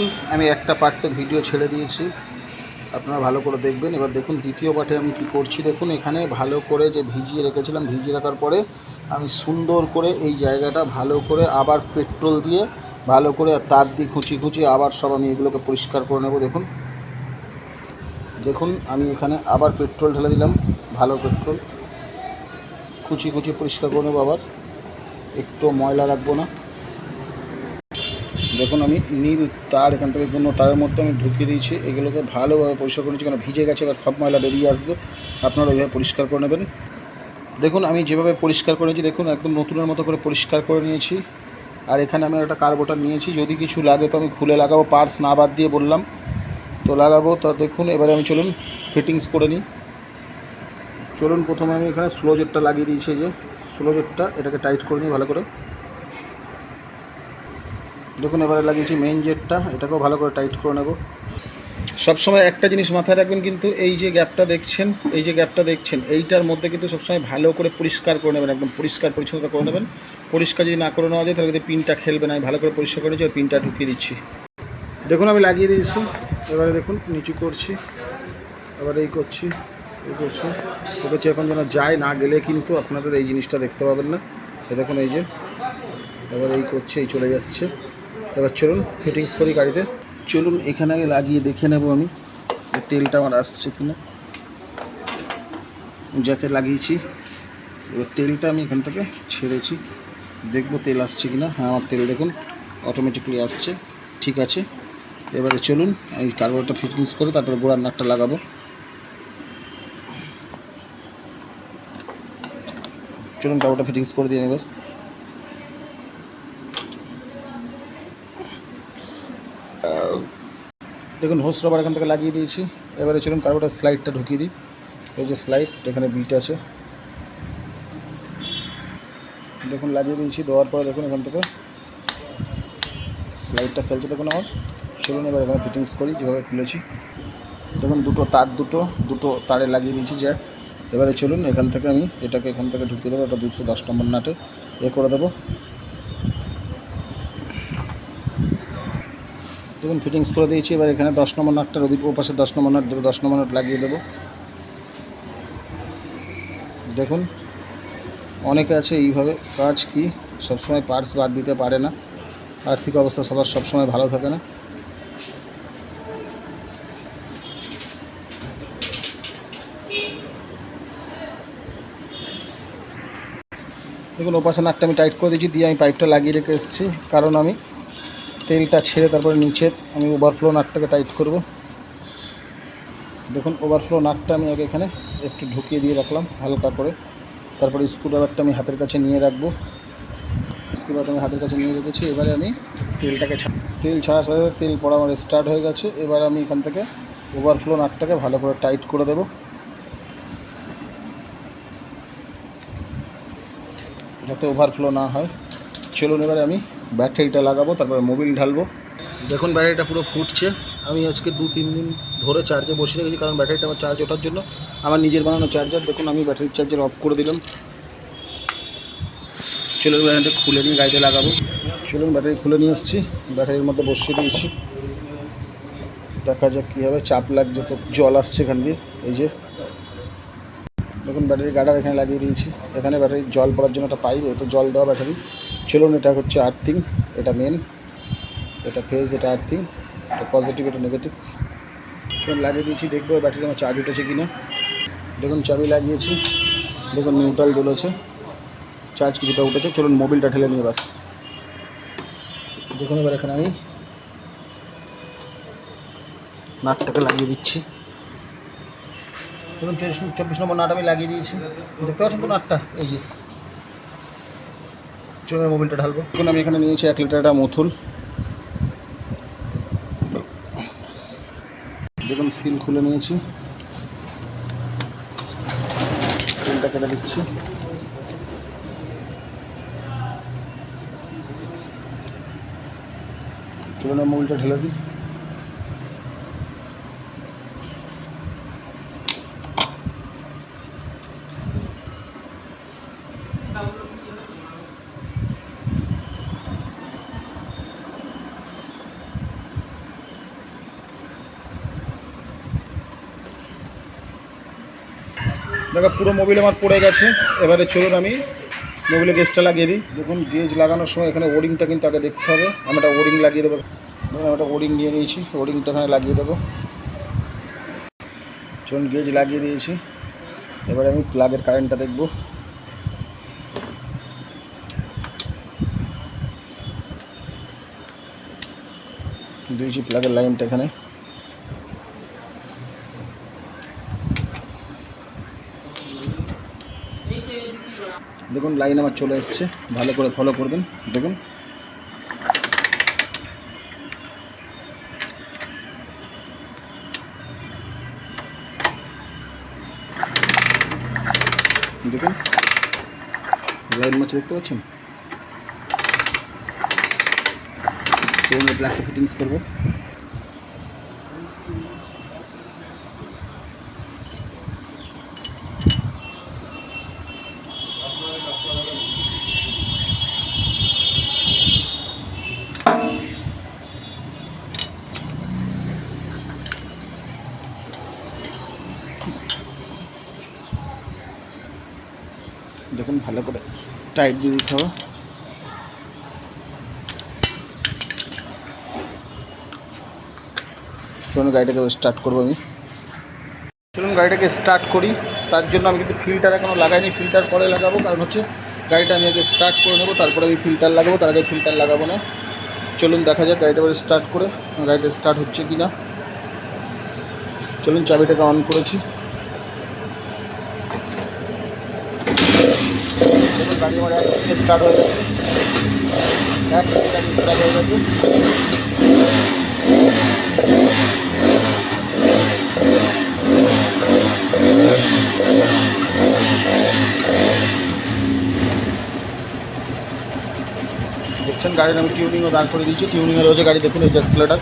দেখুন, আমি একটা পার্ট ভিডিও ছেড়ে দিয়েছি। আপনারা ভালো করে দেখবেন। এবার দেখুন, দ্বিতীয় পার্টে আমি কি করছি দেখুন, এখানে ভালো করে যে ভিজিয়ে রেখেছিলাম, ভিজিয়ে রাখার পরে আমি সুন্দর করে এই জায়গাটা ভালো করে আবার পেট্রোল দিয়ে ভালো করে তার দিয়ে খুঁচি খুঁচি আবার সব আমি এগুলোকে পরিষ্কার করে নেব। দেখুন দেখুন, আমি এখানে আবার পেট্রোল ঢেলে দিলাম, ভালো পেট্রোল কুচি কুচি পরিষ্কার করে নেব আবার। একটু ময়লা রাখব না। দেখুন, আমি নীল তার এখান থেকে কোনো তারের মধ্যে আমি ঢুকিয়ে দিয়েছি। এগুলোকে ভালোভাবে পরিষ্কার করে নিচ্ছি কারণ ভিজে গেছে, এবার সব ময়লা বেরিয়ে আসবে। আপনারা ওইভাবে পরিষ্কার করে নেবেন। দেখুন, আমি যেভাবে পরিষ্কার করেছি দেখুন, একদম নতুনের মতো করে পরিষ্কার করে নিয়েছি। আর এখানে আমি একটা কার্বোটার নিয়েছি, যদি কিছু লাগে তো আমি খুলে লাগাবো, পার্টস না বাদ দিয়ে বললাম। তো লাগাবো, তা দেখুন, এবারে আমি চলুন, ফিটিংস করে নিই। চলুন, প্রথমে আমি এখানে স্লো জেটটা লাগিয়ে দিয়েছি যে স্লো জেটটা, এটাকে টাইট করে নিই ভালো করে। দেখুন, এবারে লাগিয়েছি মেইন জেটটা এটাকেও ভালো করে টাইট করে নেব। সবসময় একটা জিনিস মাথায় রাখবেন কিন্তু এই যে গ্যাপটা দেখছেন, এই যে গ্যাপটা দেখছেন, এইটার মধ্যে কিন্তু সবসময় ভালো করে পরিষ্কার করে নেবেন, একদম পরিষ্কার পরিচ্ছন্নতা করে নেবেন। পরিষ্কার যদি না করে নেওয়া যায়, তাহলে কিন্তু পিনটা খেলবে না। আমি ভালো করে পরিষ্কার করে নিচ্ছি আর পিনটা ঢুকিয়ে দিচ্ছি। দেখুন, আমি লাগিয়ে দিয়েছি। এবারে দেখুন, নিচু করছি। এবারে এই করছি এই করছি। এই করছি, এখন যেন যায়, না গেলে কিন্তু আপনাদের এই জিনিসটা দেখতে পাবেন না। এ দেখুন, এই যে। এবার এই করছে, এই চলে যাচ্ছে। এবার চলুন ফিটিংস করি গাড়িতে। চলুন, এখানে আগে লাগিয়ে দেখে নেব আমি তেলটা আমার আসছে কিনা। যাকে লাগিয়েছি, এবার তেলটা আমি এখান থেকে ছেড়েছি। দেখব তেল আসছে কিনা। হ্যাঁ আমার তেল দেখুন অটোমেটিকলি আসছে। ঠিক আছে, এবারে চলুন, আমি কার্বোরেটর ফিটিংস করে তারপরে গোড়ার নাটটা লাগাবো। চলুন কার্বোরেটর ফিটিংস করে দিয়ে এবার। দেখুন, হোস রবার এখান থেকে লাগিয়ে দিয়েছি। এবারে চলুন কার্বোরেটর স্লাইডটা ঢুকিয়ে দিই। এই যে স্লাইড, এখানে বিট আছে। দেখুন, লাগিয়ে দিয়েছি। দেওয়ার পরে দেখুন, এখান থেকে স্লাইডটা খেলছে দেখুন আমার। চলুন, এবার এখানে ফিটিংস করি, যেভাবে খুলেছি। দেখুন, দুটো তার দুটো দুটো তারে লাগিয়ে দিয়েছি জ্যাক। এবারে চলুন, এখান থেকে আমি এটাকে এখান থেকে ঢুকিয়ে দেবো। এটা দুশো দশ নম্বর নাটে। এ করে দেবো। দেখুন ফিটিংস করে দিয়েছি। এবার এখানে দশ নম্বর নাটটার ওদিক ও পাশে দশ নম্বর নাট দুটো দশ নম্বর নাট লাগিয়ে দেবো। দেখুন, অনেকে আছে এইভাবে কাজ কি, সবসময় পার্টস বাদ দিতে পারে না। আর্থিক অবস্থা সবার সবসময় ভালো থাকে না। দেখুন ওপাশে নাটটা আমি টাইট করে দিয়েছি, দিয়ে আমি পাইপটা লাগিয়ে রেখে এসেছি। কারণ আমি তেলটা ছেড়ে তারপরে নিচের আমি ওভারফ্লো নাটটাকে টাইট করব। দেখুন ওভারফ্লো নাটটা আমি আগে এখানে একটু ঢুকিয়ে দিয়ে রাখলাম হালকা করে। তারপরে স্ক্রুড্রাইভারটা আমি হাতের কাছে নিয়ে রাখব। স্ক্রুড্রাইভারটা আমি হাতের কাছে নিয়ে রেখেছি। এবারে আমি তেলটাকে তেল সাথে সাথে তেল পড়া আমার স্টার্ট হয়ে গেছে। এবার আমি এখান থেকে ওভারফ্লো নাটটাকে ভালো করে টাইট করে দেবো। যাতে ওভারফ্লো না হয়। চলুন, এবারে আমি ব্যাটারিটা লাগাবো, তারপরে মোবিল ঢালবো। দেখুন, ব্যাটারিটা পুরো ফুটছে। আমি আজকে দু তিন দিন ধরে চার্জে বসে রেখেছি, কারণ ব্যাটারিটা আমার চার্জ ওঠার জন্য। আমার নিজের বানানো চার্জার দেখুন, আমি ব্যাটারির চার্জার অফ করে দিলাম। চলুন ব্যাটারিটা খুলে নিয়ে গাড়িতে লাগাবো। চলুন, ব্যাটারি খুলে নিয়ে এসেছি। ব্যাটারির মধ্যে বসিয়ে দিয়েছি। দেখা যাক কী হবে, চাপ লাগছে তো, জল আসছে এখান দিয়ে, এই যে। দেখুন ব্যাটারি গার্ডার এখানে লাগিয়ে দিয়েছি। এখানে ব্যাটারি জল পড়ার জন্য একটা পাইপ এটা জল দেওয়া ব্যাটারি চলুন এটা হচ্ছে আর্থিং এটা মেন এটা ফেজ এটা আর্থিং এটা পজিটিভ এটা নেগেটিভ চলুন লাগিয়ে দিয়েছি, দেখব ব্যাটারি আমার চার্জ উঠেছে কি না দেখুন চাবি লাগিয়েছি, দেখুন নিউট্রাল জ্বলেছে চার্জ কিছুটা উঠেছে, চলুন মোবিলটা ঠেলে নিয়ে এবার। দেখুন এবার এখানে আমি নাটটাকে লাগিয়ে দিচ্ছি। দেখুন চব্বিশ নম্বর নাট আমি লাগিয়ে দিয়েছি। দেখতে পাচ্ছেন তো নাটটা? এই যে। চলুন মোবিলটা ঢালবো। এখন আমি এখানে নিয়েছি এক লিটারটা মথুল। দেখুন, সিল খুলে নিয়েছি। সিলটা কেটে দিচ্ছি। তুলনা মোবিলটা ঢেলে দিই। দেখো পুরো মোবিল আমার পড়ে গেছে এবারে চলুন আমি মোবিলে গেজটা লাগিয়ে দিই দেখুন গেজ লাগানোর সময় এখানে ওরিংটা কিন্তু আগে দেখতে হবে আমি একটা ওরিং লাগিয়ে দেবো দেখুন আমি একটা ওরিং নিয়ে নিয়েছি ওরিংটা এখানে লাগিয়ে দেবো চলুন গেজ লাগিয়ে দিয়েছি এবারে আমি প্লাগের কারেন্টটা দেখব দিয়েছি প্লাগের লাইনটা এখানে দেখুন লাইন আমার চলে এসছে। ভালো করে ফলো করবেন, দেখুন। দেখুন লাইন মাছ দেখতে পাচ্ছেন? প্লাস্টিক ফিটিংস করব দেখুন ভালো করে টাইট দিয়ে দিতে হবে। চলুন গাড়িটাকে স্টার্ট করব আমি। চলুন গাড়িটাকে স্টার্ট করি। তার জন্য আমি কিন্তু ফিল্টার এখনও লাগাইনি। ফিল্টার পরে লাগাবো। কারণ হচ্ছে গাড়িটা আমি আগে স্টার্ট করে নেব। তারপরে আমি ফিল্টার লাগাবো। তার আগে ফিল্টার লাগাবো না। চলুন দেখা যাক গাড়িটা স্টার্ট করে, গাড়িটা স্টার্ট হচ্ছে কি না চলুন চাবিটাকে অন করেছি দেখুন গাড়ি আমার এক স্টার্ট হয়ে গেছে এক গাড়ি স্টার্ট হয়ে গেছে দেখছেন গাড়ির আমি টিউনিংও দাঁড় করে দিয়েছি। টিউনিংয়ে রয়েছে গাড়ি দেখুন এই যে অ্যাক্সিলেটার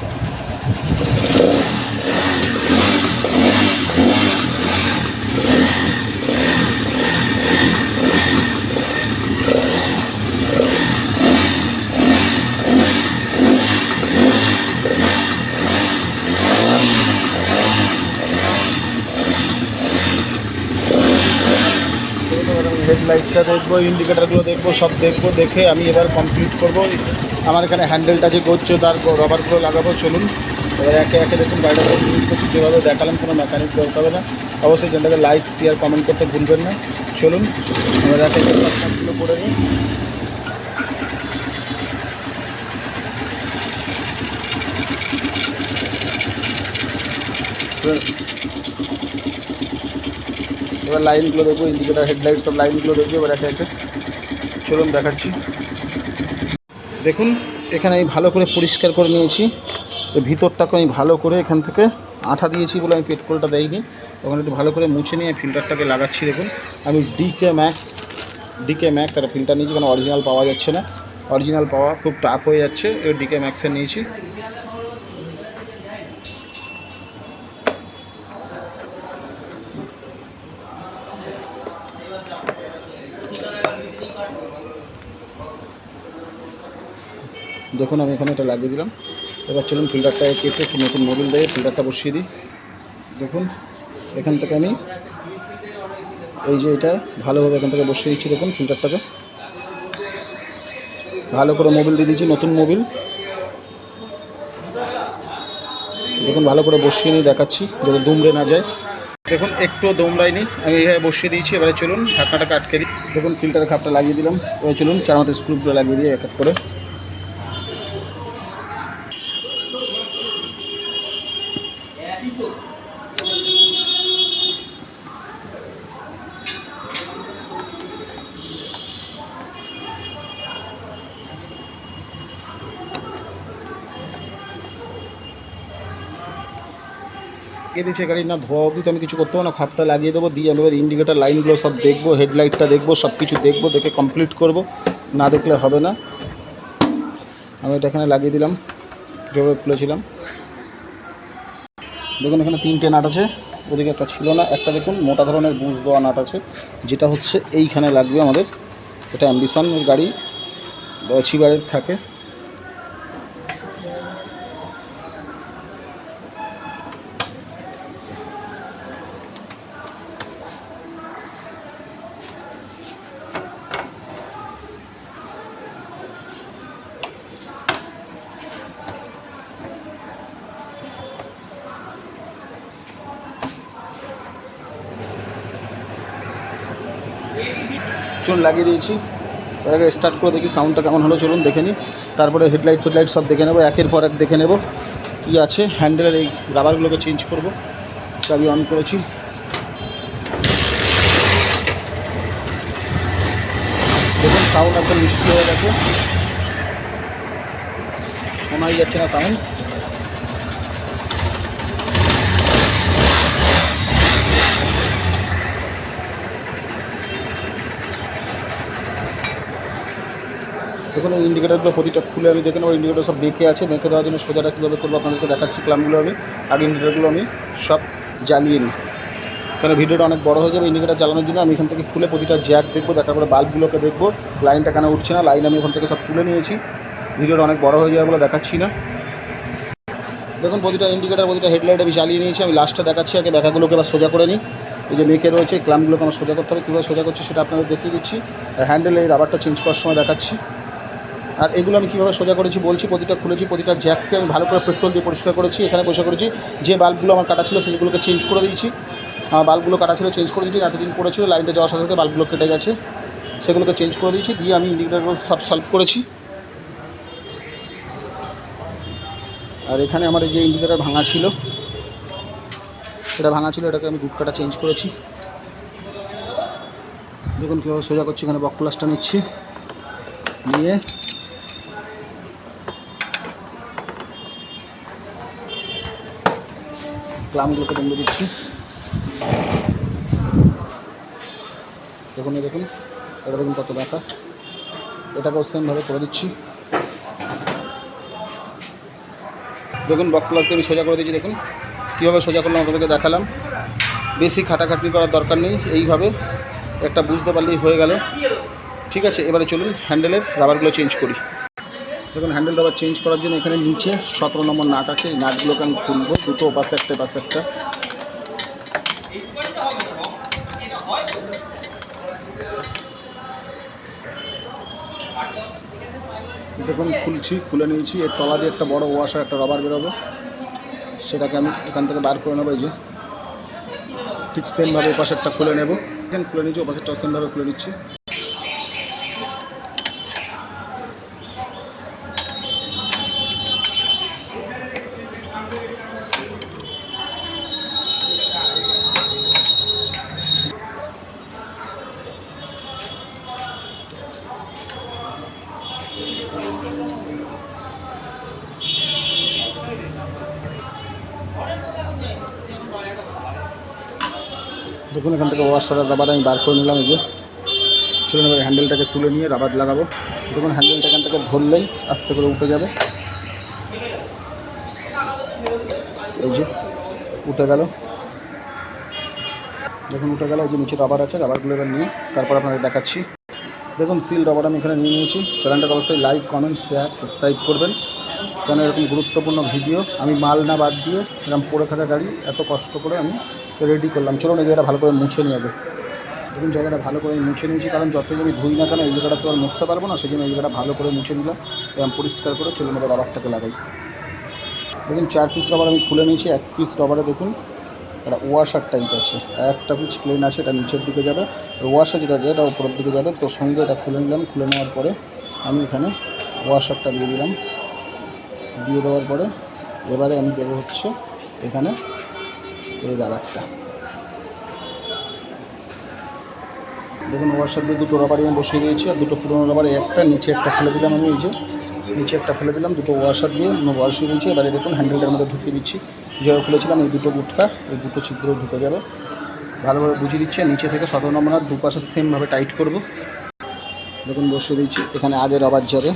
হেডলাইটটা দেখব ইন্ডিকেটারগুলো দেখব, সব দেখব, দেখে আমি এবার কমপ্লিট করব। আমার এখানে হ্যান্ডেলটা যে করছে, তার রবারগুলো লাগাবো, চলুন। এবার একে একে দেখুন গাড়িটা ইউজ করছি, যেভাবে দেখালাম, কোনো মেকানিক দরকার হবে না। অবশ্যই চ্যানেলটাকে লাইক শেয়ার কমেন্ট করতে ভুলবেন না। চলুন, এবার একে কাজগুলো করে নিই। এবার লাইনগুলো দেখব ইন্ডিকেটার হেডলাইট সব লাইনগুলো দেখব, এবার একে একে। চলুন দেখাচ্ছি। দেখুন, এখানে আমি ভালো করে পরিষ্কার করে নিয়েছি। তো ভিতরটাকে আমি ভালো করে এখান থেকে আঠা দিয়েছি বলে আমি পেট্রোলটা দেইনি। ওখানে একটু ভালো করে মুছে নিয়ে ফিল্টারটাকে লাগাচ্ছি, দেখুন। আমি D K max D K max একটা ফিল্টার নিয়েছি, কারণ অরিজিনাল পাওয়া যাচ্ছে না। অরিজিনাল পাওয়া খুব টাফ হয়ে যাচ্ছে। এবার ডিকে ম্যাক্সের নিয়েছি। দেখুন, আমি এখানে এটা লাগিয়ে দিলাম। এবার চলুন ফিল্টারটা কেটে একটু নতুন মোবিল দিয়ে ফিল্টারটা বসিয়ে দিই। দেখুন, এখান থেকে আমি এই যে এটা ভালোভাবে এখান থেকে বসিয়ে দিচ্ছি, দেখুন ফিল্টারটাকে। ভালো করে মোবিল দিয়ে দিচ্ছি নতুন মোবিল দেখুন, ভালো করে বসিয়ে নিয়ে দেখাচ্ছি, যাতে দুমড়ে না যায়। দেখুন, একটু দমড়াইনি, আমি এইভাবে বসিয়ে দিয়েছি। এবারে চলুন, ঢাকনাটাকে আটকে দিই। দেখুন, ফিল্টারের খাপটা লাগিয়ে দিলাম। এবার চলুন, চার মতো স্ক্রুপটা লাগিয়ে দিয়ে এক এক করে। লাগিয়ে দিয়েছে, গাড়ি না ধোয়া অবধি তো আমি কিছু করতে পারব না, খাপটা লাগিয়ে দেবো, দিয়ে আমি এবার ইন্ডিকেটার লাইনগুলো সব দেখব হেডলাইটটা দেখব সব কিছু দেখব, দেখে কমপ্লিট করব, না দেখলে হবে না। আমি এটা এখানে লাগিয়ে দিলাম যেভাবে খুলেছিলাম দেখুন এখানে তিনটে নাট আছে, ওদিকে একটা ছিল না, একটা দেখুন মোটা ধরনের বুঝ দেওয়া নাট আছে, যেটা হচ্ছে এইখানে লাগবে আমাদের, এটা অ্যাম্বিশন গাড়ি ছিবারের থাকে। চুন লাগিয়ে দিয়েছি। আগে স্টার্ট করে দেখি সাউন্ডটা কেমন হলো, চলুন দেখে নিই। তারপরে হেডলাইট ফেডলাইট সব দেখে নেব, একের পর এক দেখে নেব। কী আছে? হ্যান্ডেলের এই রাবারগুলোকে চেঞ্জ করব। চাবি অন করেছি। দেখুন সাউন্ড একদম মিষ্টি হয়ে গেছে। শোনাই যাচ্ছে না সাউন্ড দেখুন, এই ইন্ডিকেটারগুলো প্রতিটা খুলে আমি দেখে নেব ইন্ডিকেটার সব বেঁকে আছে বেঁকে দেওয়ার জন্য সোজাটা কীভাবে করব আপনাদেরকে দেখাচ্ছি, ক্লামগুলো আমি আগে ইন্ডিকেটারগুলো আমি সব জ্বালিয়ে নিই। কারণ ভিডিওটা অনেক বড় হয়ে যাবে ইন্ডিকেটার জ্বালানোর জন্য, আমি এখান থেকে খুলে প্রতিটা জ্যাক দেখব, দেখার পরে বাল্বগুলোকে দেখব লাইনটা কেন উঠছে না লাইন আমি ওখান থেকে সব তুলে নিয়েছি। ভিডিওটা অনেক বড় হয়ে যাবে বলে দেখাচ্ছি না। দেখুন, প্রতিটা ইন্ডিকেটার প্রতিটা হেডলাইট আমি জ্বালিয়ে নিয়েছি, আমি লাস্টে দেখাচ্ছি, আগে ব্যাকাগুলোকে এবার সোজা করে নিই। এই যে মেখে রয়েছে ক্লামগুলোকে আমার সোজা করতে হবে, কীভাবে সোজা করছে সেটা আপনাদের দেখিয়ে দিচ্ছি। হ্যান্ডেল এই রাবারটা চেঞ্জ করার সময় দেখাচ্ছি। আর এগুলো আমি কীভাবে সোজা করেছি বলছি, প্রতিটা খুলেছি, প্রতিটা জ্যাককে আমি ভালো করে পেট্রোল দিয়ে পরিষ্কার করেছি। এখানে বসে করেছি, যে বাল্বগুলো আমার কাটা ছিল সেগুলোকে চেঞ্জ করে দিয়েছি। বাল্বগুলো কাটা ছিল চেঞ্জ করে দিয়েছি এতদিন পড়েছিল লাইনটা যাওয়ার সাথে সাথে বাল্বগুলো কেটে গেছে। সেগুলোকে চেঞ্জ করে দিয়েছি, দিয়ে আমি ইন্ডিকেটারগুলো সব সলভ করেছি। আর এখানে আমার এই যে ইন্ডিকেটার ভাঙা ছিল এটা ভাঙা ছিল, এটাকে আমি গুটকাটা চেঞ্জ করেছি। দেখুন কীভাবে সোজা করছি, এখানে বক প্লাসটা নিচ্ছি। নিয়ে ক্লামগুলোকে বন্ধ দিচ্ছি দেখুন দেখুন, এটা দেখুন কত দেখা এটাকেও সেমভাবে করে দিচ্ছি। দেখুন বক প্লাস আমি সোজা করে দিচ্ছি দেখুন। কীভাবে সোজা করলাম, আপনাদেরকে দেখালাম। বেশি খাটাখাটনি করার দরকার নেই, এইভাবে একটা বুঝতে পারলেই হয়ে গেল। ঠিক আছে, এবারে চলুন হ্যান্ডেলের রাবারগুলো চেঞ্জ করি। দেখুন হ্যান্ডেল রাবার চেঞ্জ করার জন্য এখানে নিচে সতেরো নম্বর নাট আছে। এই নাটগুলোকে আমি খুলবো। দুটো পাশে একটা পাশে একটা। দেখুন, খুলছি, খুলে নিয়েছি। এর তলা দিয়ে একটা বড় ওয়াশার একটা রবার বেরোবে। সেটাকে আমি এখান থেকে বার করে নেব, এই যে। ঠিক সেমভাবে ওপাশেরটা খুলে নেব। খুলে নিচ্ছি ওপাশেরটাও সেমভাবে খুলে নিচ্ছি। দেখুন, এখান থেকে ওয়াশার রাবার আমি বার করে নিলাম, এই যে। চলুন এবার হ্যান্ডেলটাকে তুলে নিয়ে রাবার লাগাবো। দেখুন হ্যান্ডেলটা এখান থেকে ধরলেই আস্তে করে উঠে যাবে। এই যে, উঠে গেল। দেখুন, উঠে গেল, এই যে নিচে রাবার আছে রাবারগুলো এবার নিয়ে তারপর আপনাদের দেখাচ্ছি। দেখুন সিল রাবার আমি এখানে নিয়ে নিয়েছি। চ্যানেলটাকে অবশ্যই লাইক কমেন্ট শেয়ার সাবস্ক্রাইব করবেন। কেন এরকম গুরুত্বপূর্ণ ভিডিও আমি মাল না বাদ দিয়ে এরকম পড়ে থাকা গাড়ি, এত কষ্ট করে আমি রেডি করলাম। চলুন এই জায়গাটা ভালো করে মুছে নিই আগে। দেখুন, জায়গাটা ভালো করে মুছে নিয়েছি, কারণ যতই আমি ধুই না কেন এই জায়গাটা তো আর মুছতে পারব না সেই জন্য এই জায়গাটা ভালো করে মুছে নিলাম। এরকম পরিষ্কার করে চলুন এবার রাবারটাকে লাগাই। দেখুন, চার পিস রাবার আমি খুলে নিয়েছি, এক পিস রাবারে দেখুন, একটা ওয়াশার টাইপ আছে। একটা পিস প্লেন আছে, এটা নিচের দিকে যাবে। ওয়াশার যেটা আছে এটা উপরের দিকে যাবে, তো সঙ্গে এটা খুলে নিলাম। খুলে নেওয়ার পরে আমি এখানে ওয়াশারটা দিয়ে দিলাম। দিয়ে দেওয়ার পরে এবারে আমি দেবো হচ্ছে এখানে এই রাবারটা দেখুন ওয়াশার দিয়ে দুটো রাবারই আমি বসিয়ে দিয়েছি, আর দুটো পুরোনো রাবারে একটা, নিচে একটা ফেলে দিলাম আমি, এই যে। নিচে একটা ফেলে দিলাম, দুটো ওয়াশার দিয়ে বসিয়ে দিয়েছি, এবারে দেখুন হ্যান্ডেলটার মধ্যে ঢুকিয়ে দিচ্ছি। যেভাবে খুলেছিলাম, এই দুটো গুটকা, এই দুটো ছিদ্র ঢুকে যাবে। ভালোভাবে বুঝিয়ে দিচ্ছি, নিচে থেকে সতেরো নম্বর দুপাশে সেমভাবে টাইট করব। দেখুন, বসিয়ে দিচ্ছি এখানে আগে রাবার যাবে।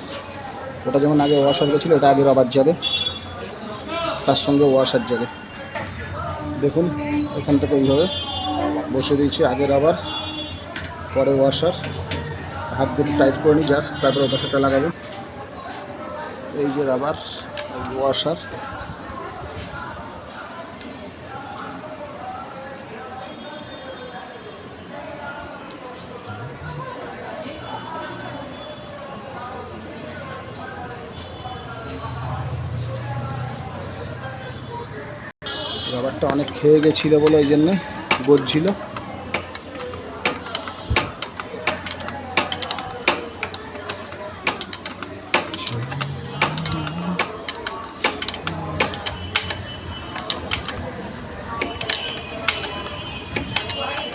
ওটা যেমন আগে ওয়াশার গেছিল, এটা আগে রবার যাবে। তার সঙ্গে ওয়াশার যাবে। দেখুন এখান থেকে এইভাবে বসে দিয়েছি আগের আবার, পরে ওয়াশার হাত দিয়ে টাইট করে নিই জাস্ট তারপরে ওপাশাটা লাগাবো। এই যে রাবার ওয়াশার অনেক খেয়ে গেছিল বলে ওই জন্যে বলছিল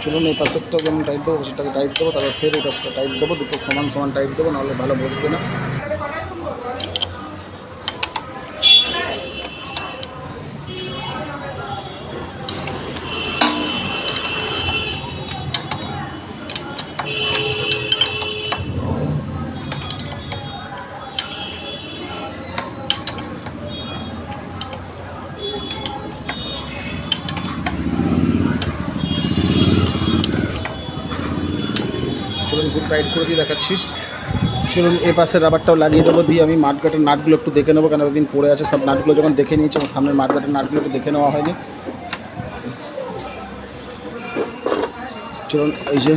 চলুন এই পাশেরটা যেমন দেবো সেটাকে টাইপ দেবো, তারপর ফের এই টাইপ দেবো, দুটো সমান সমান টাইপ দেবো, নাহলে ভালো বসবে না। টাইট করে দিয়ে দেখাচ্ছি। চলুন এ পাশের রাবারটাও লাগিয়ে দেবো, দিয়ে আমি মাঠঘাটের নাটগুলো একটু দেখে নেব, কেন একদিন পড়ে আছে সব নাটগুলো যখন দেখে নিয়েছি, আমার সামনের মাঠঘাটের নাটগুলো একটু দেখে নেওয়া হয়নি। চলুন, এই যে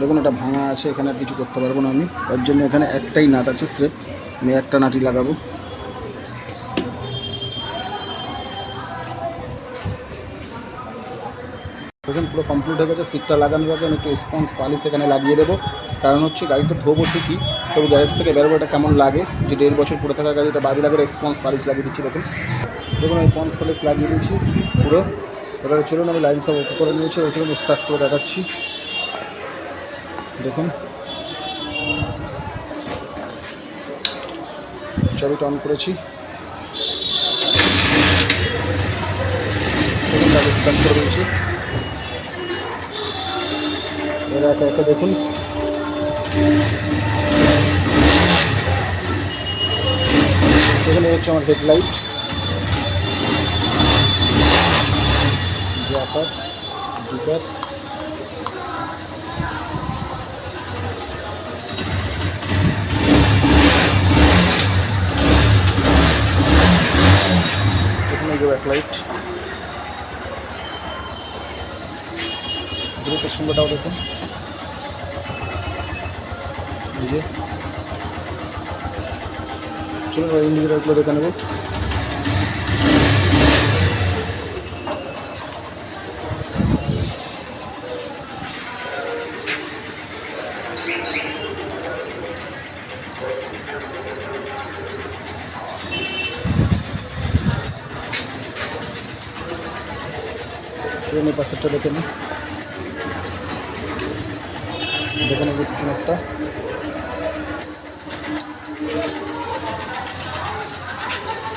দেখুন, এটা ভাঙা আছে, এখানে কিছু করতে পারব না আমি। তার জন্য এখানে একটাই নাট আছে, স্রেফ। আমি একটা নাটই লাগাবো। দেখুন, পুরো কমপ্লিট হয়ে গেছে সিটটা লাগানোর আগে আমি একটু স্পঞ্জ পালিশ এখানে লাগিয়ে দেবো। কারণ হচ্ছে গাড়িটা ধোবো ঠিকই, তবু গ্যারেজ থেকে বেরোবো এটা কেমন লাগে? যে দেড় বছর পরে থাকা গাড়িটা বাদি লাগে স্পঞ্জ পালিশ লাগিয়ে দিচ্ছি, দেখুন। দেখুন, আমি স্পঞ্জ পালিশ লাগিয়ে দিয়েছি, পুরো। এবারে চলুন, আমি লাইন সব করে নিয়েছি এবার চলুন স্টার্ট করে দেখাচ্ছি। দেখুন। চাবিটা অন করেছি। স্টার্ট করে দিয়েছি। এবার একে একে দেখুন এখানে হচ্ছে আমার হেডলাইট জাপার ডিপার এখানে যে ব্যাকলাইট দ্রুত সুন্দরটাও দেখুন এই যে চলুন ওই ইন্ডিকেটারগুলো দেখে নেব চলুন এই পাশেরটা দেখে নিই দেখে নেব একটা।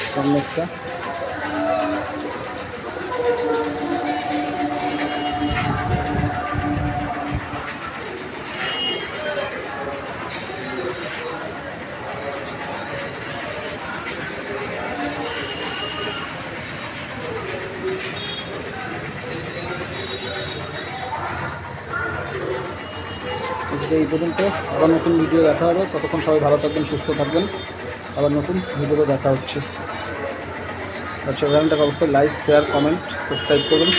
সামনে একটা আজকে এই পর্যন্ত আবার নতুন ভিডিও দেখা হবে। ততক্ষণ সবাই ভালো থাকবেন, সুস্থ থাকবেন। আবার নতুন ভিডিওতে দেখা হচ্ছে। আচ্ছা চ্যানেলটাকে অবশ্যই লাইক শেয়ার কমেন্ট সাবস্ক্রাইব করবেন।